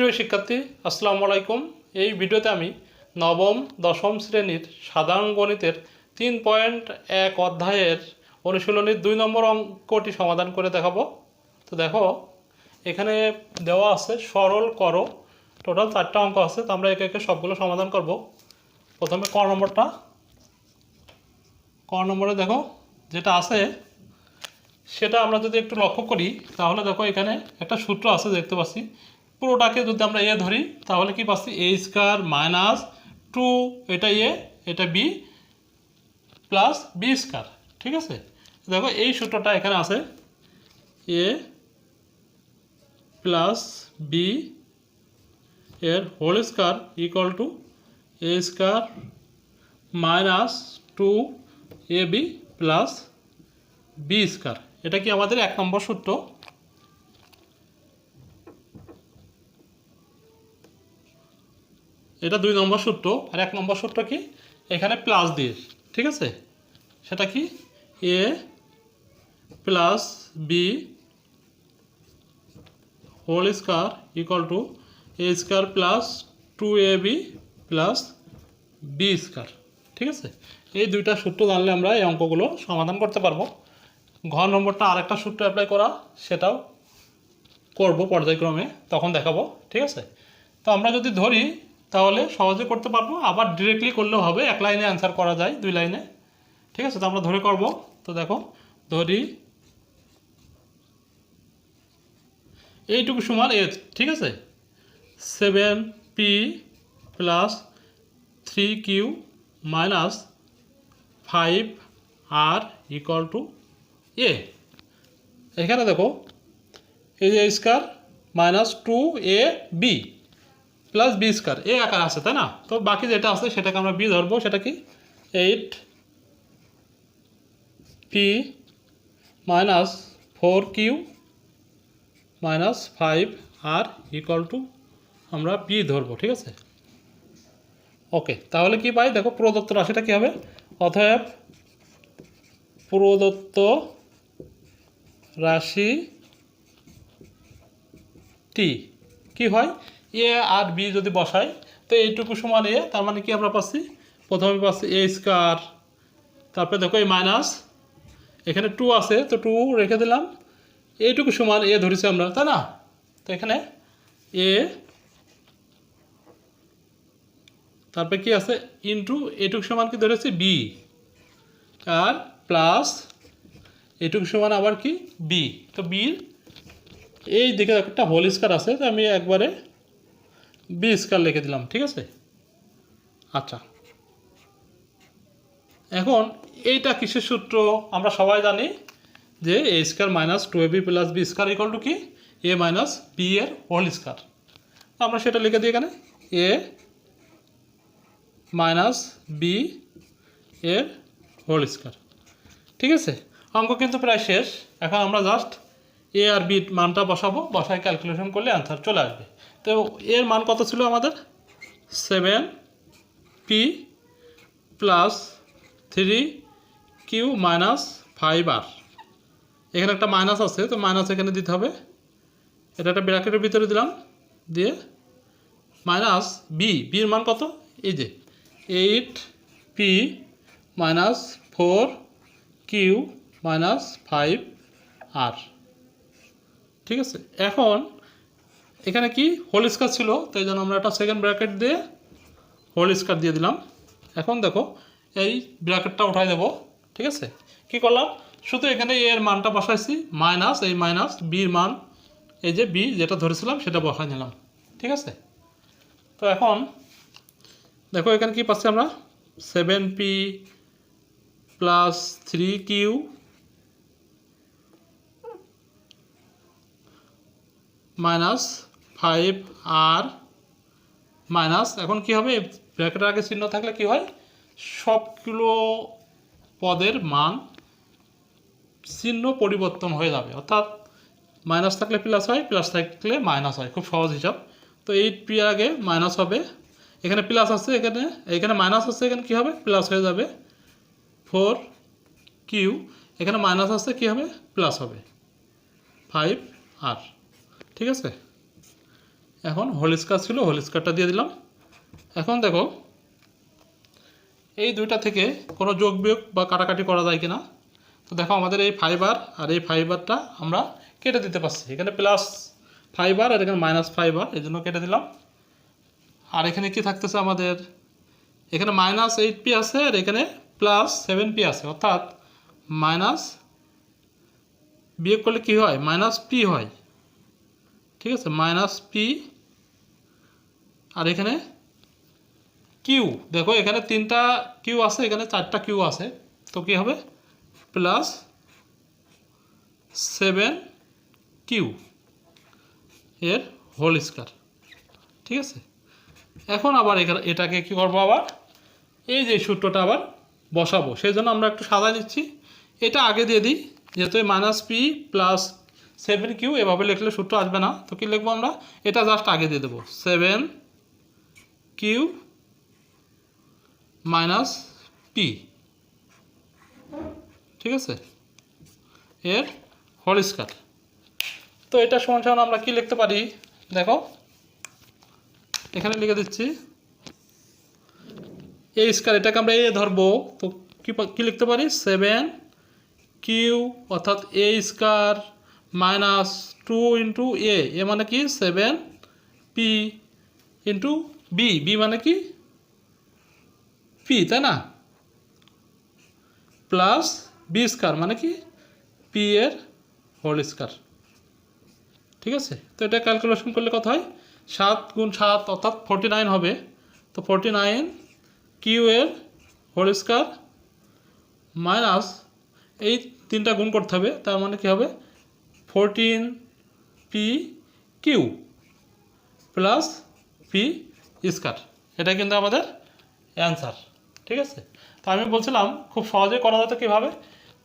প্রিয় শিক্ষার্থী, আসসালামু আলাইকুম। এই ভিডিওতে আমি নবম, দশম শ্রেণির সাধারণ গণিতের তিন পয়েন্ট এক অধ্যায়ের অনুশীলনীর দুই নম্বর অঙ্কটি সমাধান করে দেখাবো। তো দেখো, এখানে দেওয়া আছে, সরল করো। টোটাল চারটা অঙ্ক আছে, তো আমরা একে একে সবগুলো সমাধান করব। প্রথমে ক নম্বরটা। ক নম্বরে দেখো, যেটা আছে, সেটা আমরা যদি একটু লক্ষ্য করি, তাহলে দেখো এখানে একটা সূত্র আছে, দেখতে পাচ্ছি। পুরোটাকে যদি আমরা এ ধরি, তাহলে কি পাচ্ছি? এ স্কোয়ার মাইনাস টু এটা এ, এটা বি প্লাস বি স্কোয়ার ঠিক আছে? দেখো, এই সূত্রটা এখানে আছে এ প্লাস বি এর whole square equal to A square minus two A B plus B square এটা কি আমাদের এক নম্বর সূত্র? এটা দুই নম্বর সূত্র, আর এক নম্বর সূত্র কি? এখানে প্লাস দিয়ে, ঠিক আছে? সেটা কি? A plus B whole square equal to A square plus two A B plus B square ঠিক আছে? এই দুইটা সূত্র জানলে আমরা এই অঙ্কগুলো সমাধান করতে পারব। ঘ নম্বরটা আরেকটা সূত্র অ্যাপ্লাই করা, সেটাও করব পর্যায়ক্রমে, তখন দেখাবো, ঠিক আছে? তো আমরা যদি ধরি তাহলে সহজে করতে পারব। আবার ডিরেক্টলি করলেও হবে। এক লাইনে অ্যান্সার করা যায়, দুই লাইনে। ঠিক আছে? তো আমরা ধরে করব। তো দেখো, ধরি। এইটুকু সমান এ ঠিক আছে? Seven P plus three Q minus five R equal to A এখানে দেখো এই যে square minus two A B plus B square এ আকার আছে, তাই না? তো বাকি যেটা আছে, সেটাকে আমরা বি ধরবো, সেটা কি? Eight P minus four Q minus five R equal to আমরা বি ধরবো, ঠিক আছে? ওকে তাহলে কি পাই? দেখো, প্রদত্ত রাশিটা কী হবে? অতএব প্রদত্ত রাশি টি কি হয়? এ আর বি যদি বসাই, তো এইটুকু সমান এ, তার মানে কি আমরা পাচ্ছি? প্রথমে পাচ্ছি এ স্কোয়ার, তারপরে দেখো এই মাইনাস, এখানে টু আছে, তো টু রেখে দিলাম। এইটুকু সমান এ ধরেছি আমরা, তাই না? তো এখানে এ, তারপরে কি আছে? ইন্টু এটুকু সমান কি ধরেছি? বি আর প্লাস এটুকু সমান আবার কি? বি তো বির এই দিকে একটা হোল স্কার আছে, তো আমি একবারে বি স্কার লিখে দিলাম, ঠিক আছে? আচ্ছা। এখন এইটা কিসের সূত্র? আমরা সবাই জানি যে A square minus two A B plus B square equal to কি? এ মাইনাস বি এর হোল স্কোয়ার আমরা সেটা লিখে দিই এখানে। এ মাইনাস বি এর হোল স্কোয়ার ঠিক আছে? অঙ্ক কিন্তু প্রায় শেষ। এখন আমরা জাস্ট এ আর বি মানটা বসাবো, বসায় ক্যালকুলেশন করলে অ্যান্সার চলে আসবে। তো এর মান কত ছিল আমাদের? Seven P plus three Q minus five R এখানে একটা মাইনাস আছে, তো মাইনাস এখানে দিতে হবে। এটা একটা ব্র্যাকেটের ভিতরে দিলাম, দিয়ে মাইনাস বি বির মান কত? এই যে eight P minus four Q minus five R ঠিক আছে? এখন এখানে কি? হোল স্কার ছিল, তাই জন্য আমরা একটা সেকেন্ড ব্র্যাকেট দিয়ে হোল স্কার দিয়ে দিলাম। এখন দেখো, এই ব্র্যাকেটটা উঠাই দেবো, ঠিক আছে? কি করলাম? শুধু এখানে এর মানটা বসাইছি মাইনাস এই মাইনাস বির মান, এই যে বি যেটা ধরেছিলাম, সেটা বসাই নিলাম, ঠিক আছে? তো এখন দেখো, এখানে কি পাচ্ছি আমরা? Seven P plus three Q minus five R minus এখন কি হবে? ব্র্যাকেটের আগে চিহ্ন থাকলে কি হয়? সবগুলো পদের মান চিহ্ন পরিবর্তন হয়ে যাবে। অর্থাৎ মাইনাস থাকলে প্লাস হয় প্লাস থাকলে মাইনাস হয়। খুব সহজ হিসাব। তো এইট পি আগে মাইনাস হবে। এখানে প্লাস আছে, এখানে এখানে মাইনাস আছে, এখানে কী হবে? প্লাস হয়ে যাবে। ফোর কিউ এখানে মাইনাস আছে, কী হবে? প্লাস হবে। ফাইভ আর ঠিক আছে? এখন হোল স্কোয়ার ছিল হোল দিয়ে দিলাম। এখন দেখো, এই দুইটা থেকে কোনো যোগ বিয়োগ বা কাটাকাটি করা যায় কিনা? তো দেখো আমাদের এই ফাইবার আর এই ফাইবারটা আমরা কেটে দিতে পারছি। এখানে প্লাস ফাইবার আর এখানে মাইনাস ফাইবার এই জন্য কেটে দিলাম। আর এখানে কি থাকতেছে আমাদের? এখানে মাইনাস এইট পি আছে আর এখানে প্লাস সেভেন পি আছে। অর্থাৎ মাইনাস বিয়োগ করলে কি হয়? মাইনাস পি হয়। ঠিক আছে মাইনাস পি আর এখানে কিউ দেখো, এখানে তিনটা কিউ আছে, এখানে চারটা কিউ আছে। তো কি হবে? প্লাস সেভেন কিউ এর হোল স্কোয়ার ঠিক আছে? এখন আবার এখানে, এটাকে কি করব আবার? এই যে সূত্রটা আবার বসাবো। সেই জন্য আমরা একটু সাদা নিচ্ছি। এটা আগে দিয়ে দিই, যেহেতু minus P plus seven Q এভাবে লিখলে সূত্র আসবে না। তো কী লিখব আমরা? এটা জাস্ট আগে দিয়ে দেবো। সেভেন কিউ মাইনাস পি ঠিক আছে? এর হোল স্কোয়ার তো এটা সমান সমান আমরা কি লিখতে পারি? দেখো, এখানে লিখে দিচ্ছি। এ স্কোয়ার এটাকে আমরা এ ধরবো। তো কী লিখতে পারি? সেভেন কিউ অর্থাৎ A square minus two into A A মানে কি? Seven P into B B মানে কি? পি তাই না? প্লাস বি স্কোয়ার মানে কি? পি এর হোল স্কোয়ার ঠিক আছে? তো এটা ক্যালকুলেশন করলে কত হয়? সাত গুণ সাত অর্থাৎ ফোরটি নাইন হবে। তো ফোরটি নাইন কিউ এর হোল স্কোয়ার মাইনাস এই তিনটা গুণ করতে হবে। তার মানে কি হবে? Fourteen P Q plus P square এটা কিন্তু আমাদের অ্যান্সার ঠিক আছে? তো আমি বলছিলাম, খুব সহজে করা যেত কীভাবে?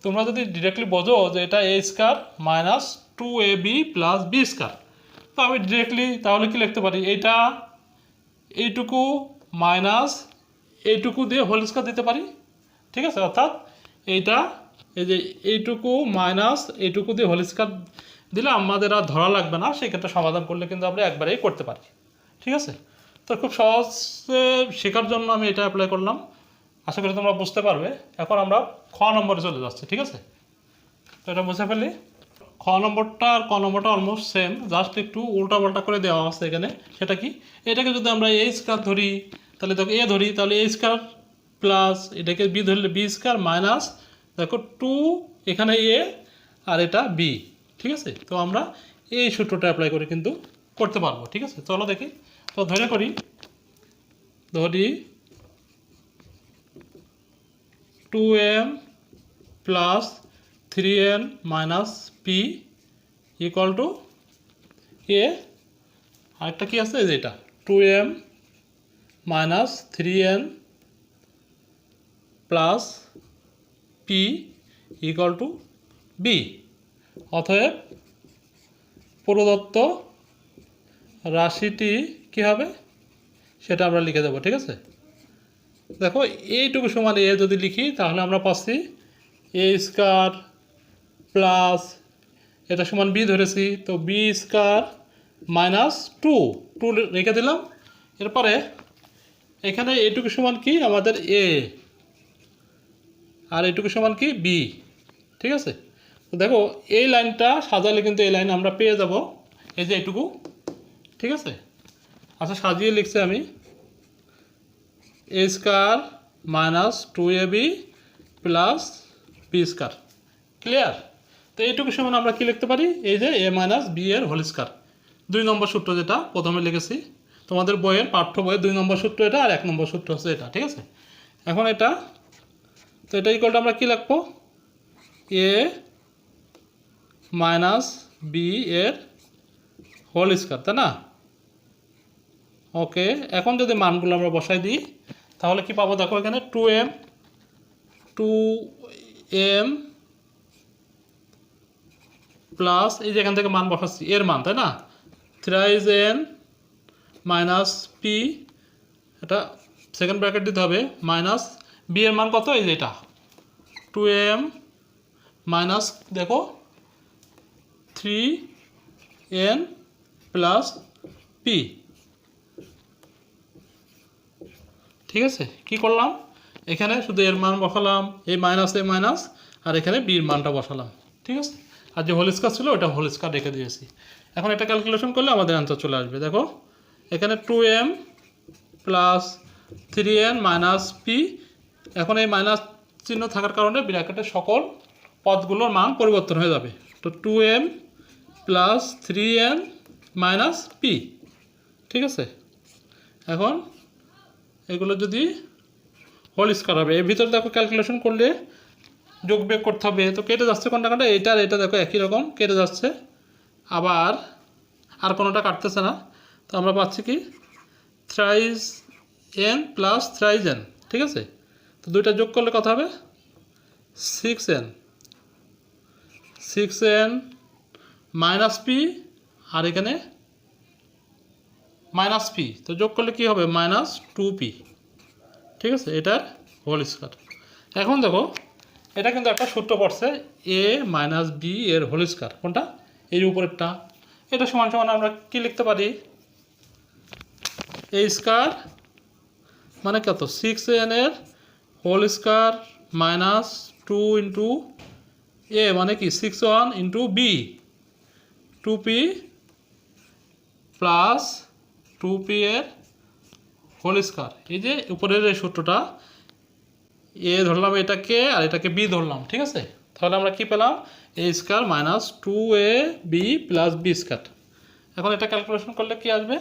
তোমরা যদি ডিরেক্টলি বোঝো যে এটা A square minus two A B plus B square তো আমি ডিরেক্টলি তাহলে কি লিখতে পারি? এইটা এইটুকু মাইনাস এইটুকু দিয়ে হোল স্কোয়ার দিতে পারি, ঠিক আছে? অর্থাৎ এইটা এই যে এইটুকু মাইনাস এইটুকু দিয়ে হোল স্কোয়ার দিলে আমাদের আর ধরা লাগবে না, সেক্ষেত্রে সমাধান করলে কিন্তু আমরা একবারেই করতে পারি। ঠিক আছে? তো খুব সহজে শেখার জন্য আমি এটা অ্যাপ্লাই করলাম। আশা করি তোমরা বুঝতে পারবে। এখন আমরা খ নম্বরে চলে যাচ্ছি, ঠিক আছে? তো এটা বুঝে ফেলি। খ নম্বরটা আর ক নম্বরটা অলমোস্ট সেম জাস্ট একটু উল্টা পাল্টা করে দেওয়া আছে এখানে। সেটা কি? এটাকে যদি আমরা এ স্কোয়ার ধরি, তাহলে দেখো এ ধরি, তাহলে এ স্কোয়ার প্লাস এটাকে বি ধরলে বি স্কোয়ার মাইনাস দেখো টু এখানে এ আর এটা বি ঠিক আছে? তো আমরা এই সূত্রটা অ্যাপ্লাই করে কিন্তু করতে পারব, ঠিক আছে? চলো দেখি। তো ধরে করি, ধরি two M plus three N minus P equal to A আরেকটা কি আছে? এই যে এটা two M minus three N plus P equal to B অতএব প্রদত্ত রাশিটি কি হবে? সেটা আমরা লিখে দেবো, ঠিক আছে? দেখো, এইটুকু সমান এ যদি লিখি, তাহলে আমরা পাচ্ছি এ স্কোয়ার প্লাস এটা সমান বি ধরেছি, তো B square minus two two রেখে দিলাম। এরপরে এখানে এইটুকু সমান কি? আমাদের এ আর এটুকু সমান কি? বি ঠিক আছে? দেখো, এই লাইনটা সাজালে কিন্তু এই লাইন আমরা পেয়ে যাব। এই যে এটুকু। ঠিক আছে? আচ্ছা সাজিয়ে লিখছি আমি। A square minus two A B plus B square clear তো এইটুকু সমান আমরা কি লিখতে পারি? এই যে এ মাইনাস বি এর হোল স্কোয়ার দুই নম্বর সূত্র যেটা, প্রথমে লিখেছি। তোমাদের বইয়ের পাঠ্য বইয়ের দুই নম্বর সূত্র এটা আর এক নম্বর সূত্র হচ্ছে এটা। ঠিক আছে? এখন এটা এটা ইকুয়ালটা আমরা কী লিখব? এ মাইনাস বি এর হোল স্কোয়ার তাই না? ওকে এখন যদি মানগুলো আমরা বসাই দিই, তাহলে কি পাবো দেখো এখানে? Two M two M plus এই যে এখান থেকে মান বসাচ্ছি, এর মান, তাই না? থ্রাইজ এন মাইনাস পি এটা সেকেন্ড ব্র্যাকেট দিতে হবে মাইনাস বি এর মান কত? এই যে এটা। টু এম মাইনাস দেখো থ্রি এন প্লাস পি ঠিক আছে? কি করলাম? এখানে শুধু এর মান বসালাম এই মাইনাস এ মাইনাস আর এখানে বির মানটা বসালাম। ঠিক আছে? আর যে হোল ছিল, ওটা হোল রেখে দিয়েছি। এখন এটা ক্যালকুলেশন করলে আমাদের অ্যান্সার চলে আসবে। দেখো, এখানে two M plus three N minus P এখন এই মাইনাস চিহ্ন থাকার কারণে ব্র্যাকেটের সকল পদগুলোর মান পরিবর্তন হয়ে যাবে। তো two M plus three M minus P ঠিক আছে? এখন এগুলো যদি হোল স্কোয়ার হবে। এর ভিতরে দেখো ক্যালকুলেশন করলে যোগ বিয়োগ করতে হবে। তো কেটে যাচ্ছে কোনটা কোনটা এটা আর এটা দেখো একই রকম, কেটে যাচ্ছে। আবার আর কোনোটা কাটতেছে না। তো আমরা পাচ্ছি কি? Thrice N plus thrice N ঠিক আছে? তো দুইটা যোগ করলে কত হবে? Six N six N minus P আর এখানে মাইনাস পি তো যোগ করলে কি হবে? মাইনাস টু পি ঠিক আছে? এটার হোল স্কোয়ার এখন দেখো, এটা কিন্তু একটা সূত্র পড়ছে এ মাইনাস বি এর হোল স্কোয়ার কোনটা? এর উপরেরটা। এটা সমান সমান আমরা কি লিখতে পারি? এ স্কোয়ার মানে কত? সিক্স এন এর whole square minus two into A মানে কি? Six one into B two P plus two P এর হোল স্কোয়ার এই যে উপরের এই সূত্রটা এ ধরলাম এটাকে আর এটাকে বি ধরলাম, ঠিক আছে? তাহলে আমরা কি পেলাম? A square minus two A B plus B square এখন এটা ক্যালকুলেশন করলে কি আসবে?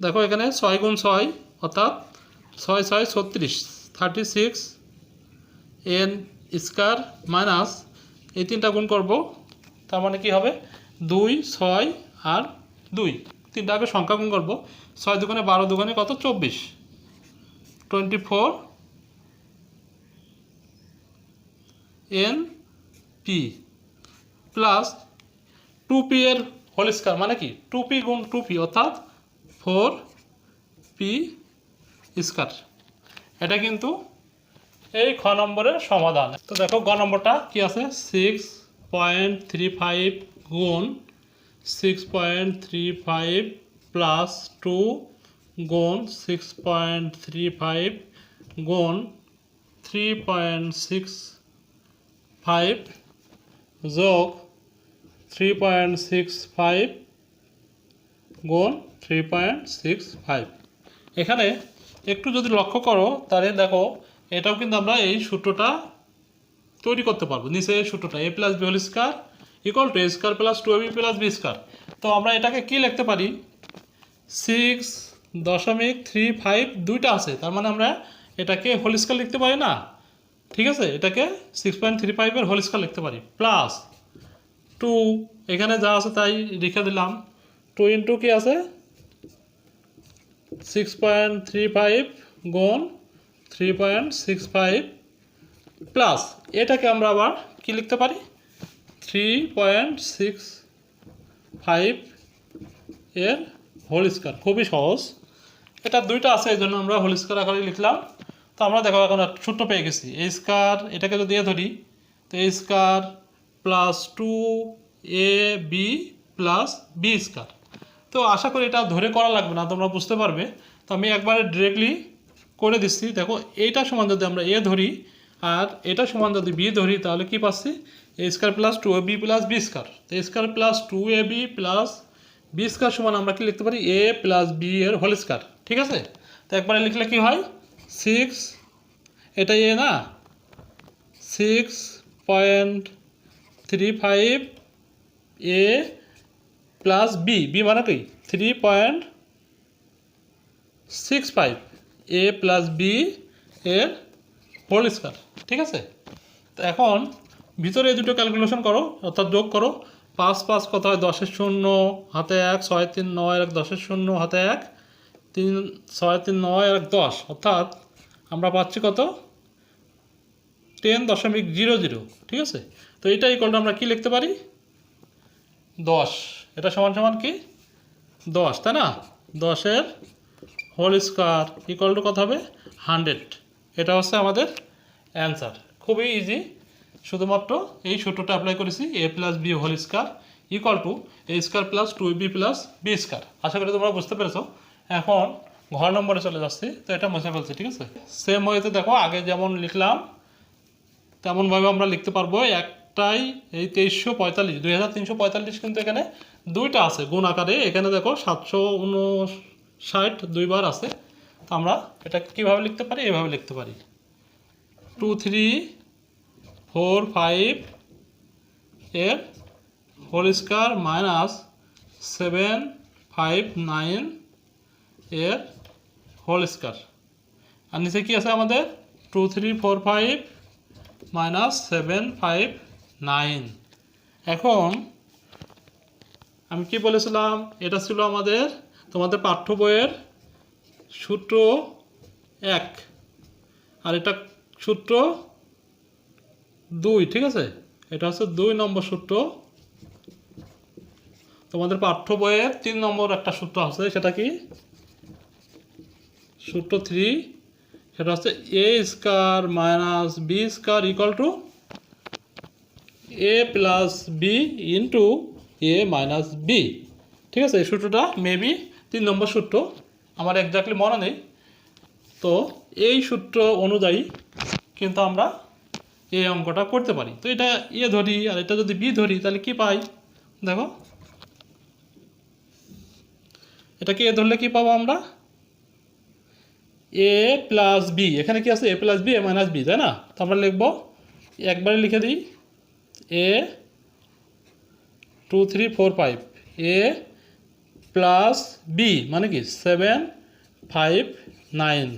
দেখো এখানে ছয় গুণ ছয়, অর্থাৎ ছয় ছয় ছত্রিশ thirty six N square minus এই তিনটা গুণ করব, তার মানে কি হবে? দুই, ছয় আর দুই। তিনটা আগে সংখ্যা গুণ করব। ছয় দুগুণে বারো দুগুণে কত? চব্বিশ। Twenty four N P plus two P এর হোল স্কোয়ার মানে কি? টু পি গুণ টু পি অর্থাৎ ফোর পি স্কোয়ার। এটা কিন্তু এই খ নম্বরের সমাধান। তো দেখো গ নম্বরটা কি আছে? সিক্স পয়েন্ট থ্রি ফাইভ গুণ six point three five plus two গুণ সিক্স পয়েন্ট থ্রি ফাইভ গুণ থ্রি পয়েন্ট সিক্স ফাইভ যোগ থ্রি পয়েন্ট সিক্স ফাইভ গুণ থ্রি পয়েন্ট সিক্স ফাইভ এখানে একটু যদি লক্ষ্য করো, তাহলে দেখো, এটাও কিন্তু আমরা এই সূত্রটা তৈরি করতে পারব। নিচে এই সূত্রটা A plus B whole square equal to A square plus two B plus B square তো আমরা এটাকে কি লিখতে পারি? সিক্স দশমিক থ্রি ফাইভ দুইটা আছে। তার মানে আমরা এটাকে হোল স্কোয়ার লিখতে পারি না। ঠিক আছে? এটাকে সিক্স পয়েন্ট থ্রি ফাইভের হোল স্কোয়ার লিখতে পারি। প্লাস টু এখানে যা আছে তাই লিখে দিলাম। টু ইন্টু কি আছে? সিক্স পয়েন্ট থ্রি ফাইভ গুণ three point six five plus এটাকে আমরা আবার কি লিখতে পারি? থ্রি পয়েন্ট সিক্স ফাইভ এর হোল স্কোয়ার খুবই সহজ। এটা দুইটা আছে, এই জন্য আমরা হোল স্কোয়ার আকারে লিখলাম। তো আমরা দেখো, এখন ছোট্ট পেয়ে গেছি। এই স্কোয়ার এটাকে যদি এ ধরি, তো এই square plus two A B plus B square তো আশা করি এটা ধরে করা লাগবে না, তোমরা বুঝতে পারবে। তো আমি একবারে ডিরেক্টলি করে দিচ্ছি। দেখো, এইটা সমান যদি আমরা এ ধরি আর এটা সমান যদি বি ধরি, তাহলে কি পাচ্ছি? A square plus two A B plus B square তো A square plus two A B plus B square সমান আমরা কি লিখতে পারি? এ প্লাস বি এর হোল স্কোয়ার ঠিক আছে? তো একবারে লিখলে কি হয়? সিক্স এটা এ না? Six point three five A plus B B মানে কি? Three point six five A plus B এর হোল স্কোয়ার ঠিক আছে? তো এখন ভিতরে দুটো ক্যালকুলেশন করো, অর্থাৎ যোগ করো। পাঁচ পাঁচ কত হয়? দশের শূন্য, হাতে এক, ছয় তিন, নয়, এক, দশের শূন্য, হাতে এক, তিন, ছয় তিন, নয়, এক, দশ। অর্থাৎ আমরা পাচ্ছি কত? টেন দশমিক জিরো জিরো, ঠিক আছে? তো এইটা ইকলটা আমরা কি লিখতে পারি? দশ। এটা সমান সমান কি? দশ, তাই না? দশের হোল স্কোয়ার ইকুয়াল টু কত হবে? হান্ড্রেড এটা হচ্ছে আমাদের অ্যান্সার খুবই ইজি শুধুমাত্র এই সূত্রটা অ্যাপ্লাই করেছি A plus B whole square equal to A square plus two B plus B square আশা করি তোমরা বুঝতে পেরেছ। এখন ঘর নম্বরে চলে যাচ্ছি, তো এটা মুছে ফেলছি, ঠিক আছে? সেম ওয়েতে দেখো, আগে যেমন লিখলাম তেমনভাবে আমরা লিখতে পারব। একটাই এই তেইশশো পঁয়তাল্লিশ, দুই কিন্তু এখানে দুইটা আছে, গুণ আকারে। এখানে দেখো সাতশো উনষাট দুইবার আছে। তো আমরা এটা কীভাবে লিখতে পারি? এভাবে লিখতে পারি। টু থ্রি ফোর ফাইভ এর whole square minus seven five nine এর হোল স্কোয়ার। আর নিচে কী আছে আমাদের? Two three four five minus seven five nine. এখন আমি কি বলেছিলাম? এটা ছিল আমাদের, তোমাদের পাঠ্য বইয়ের সূত্র এক। আর এটা সূত্র দুই, ঠিক আছে? এটা হচ্ছে দুই নম্বর সূত্র। তোমাদের পাঠ্য বইয়ের তিন নম্বর একটা সূত্র আছে, সেটা কি? সূত্র থ্রি। সেটা হচ্ছে A square minus B square equal to A plus B into A minus B ঠিক আছে, এই সূত্রটা মেবি তিন নম্বর সূত্র। আমার একজাক্টলি মনে নেই। তো এই সূত্র অনুযায়ী কিন্তু আমরা এই অঙ্কটা করতে পারি। তো এটা এ ধরি আর এটা যদি বি ধরি, তাহলে কি পাই? দেখো। এটাকে এ ধরলে কি পাবো আমরা? এ প্লাস বি এখানে কি আছে? A plus B A minus B তাই না? তো আমরা লিখব, একবারে লিখে দিই A two, three, four, five. A plus B মানে কি? Seven, five, nine.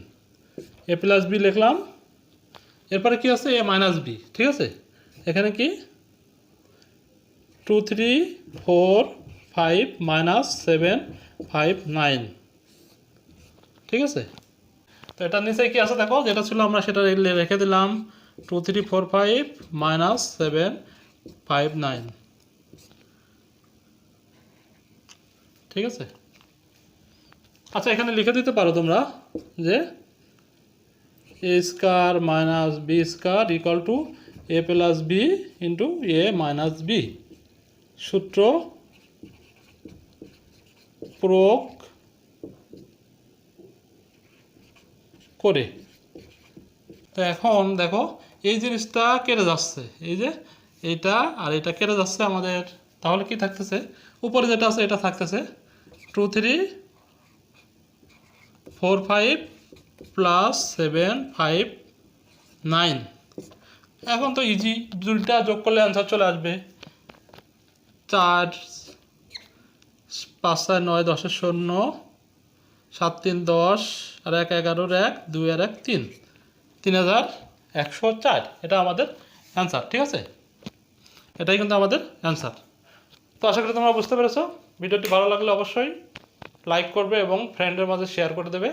A plus B লিখলাম। এরপরে কি আছে? A minus B. ঠিক আছে? এখানে কি? Two, three, four, five, minus seven, five, nine. ঠিক আছে? তো এটার নিচে কি আছে দেখো? যেটা ছিল আমরা সেটা রেখে দিলাম। Two, three, four, five, minus seven, five, nine. ঠিক আছে? আচ্ছা এখানে লিখে দিতে পারো তোমরা যে A square minus B square equal to A plus B into A minus B সূত্র প্রয়োগ করে। তো এখন দেখো, এই জিনিসটা কেটে যাচ্ছে। এই যে এইটা আর এটা কেটে যাচ্ছে আমাদের। তাহলে কি থাকতেছে? উপরে যেটা আছে, এটা থাকতেছে। Two three four five plus seven five nine এখন তো ইজি দুইটা যোগ করলে অ্যান্সার চলে আসবে। চার, পাঁচ চার নয় দশের শূন্য, সাত, তিন, দশ, আর এক, এগারোর এক, দুই, আর এক, তিন। তিন হাজার একশো চার। এটা আমাদের অ্যান্সার ঠিক আছে? এটাই কিন্তু আমাদের অ্যান্সার তো আশা করি তোমরা বুঝতে পেরেছ। ভিডিওটি ভালো লাগলে অবশ্যই লাইক করবে এবং ফ্রেন্ডের মাঝে শেয়ার করে দেবে।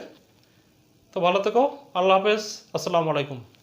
তো ভালো থেকো, আল্লাহ হাফেজ, আসসালামু আলাইকুম।